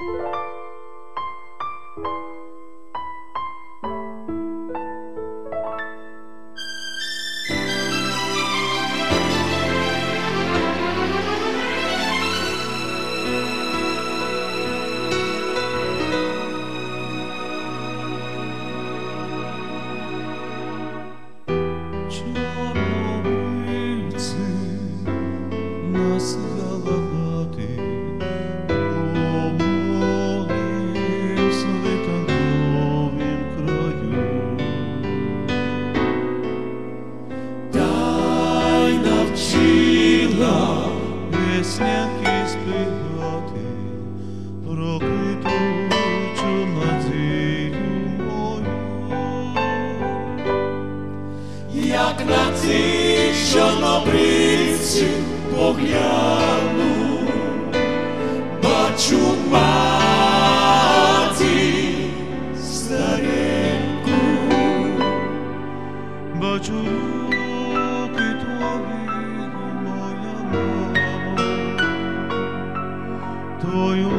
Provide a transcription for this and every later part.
Thank you. На цих чорнобривців погляну, бачу маті стареньку, Бачу руки твої, моя мамо, твою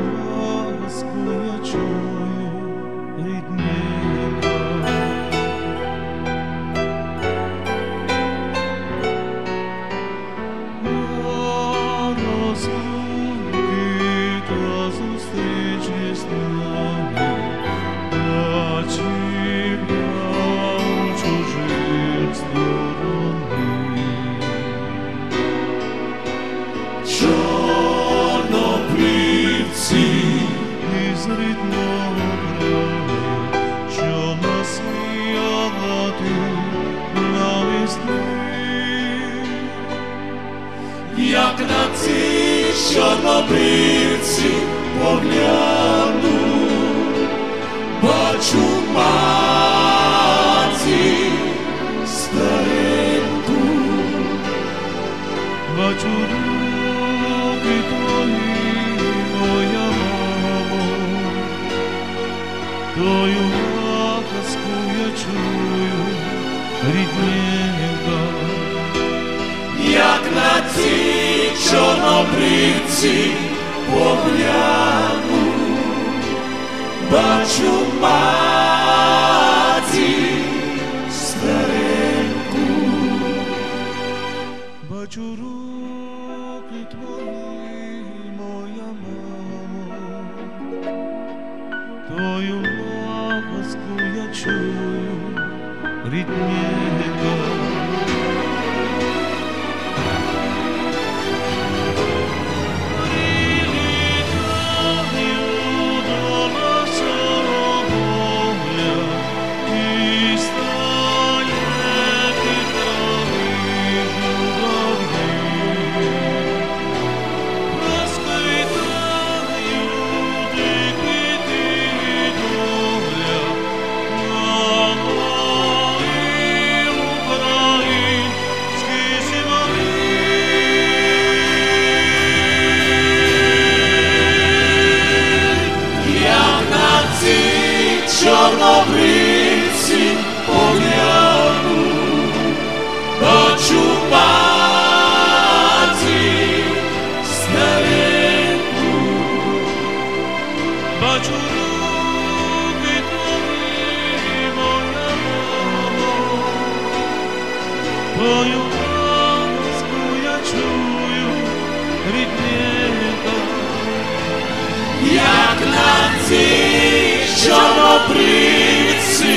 Краю, що насіяти навесни. як на цих чорнобривців погляну, бачу маті стареньку. Бачу руки твою ласку я чую, рідненька. як на ці чорнобривці погляну, бачу маті стареньку, Бачу руки твої, моя мамо, твою ласку я твою ласку я чую, рідненька. як на ці чорнобривці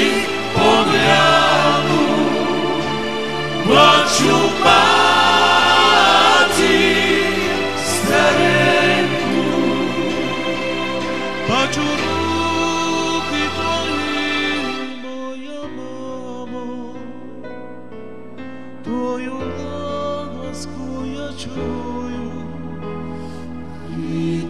погляну, бачу to you.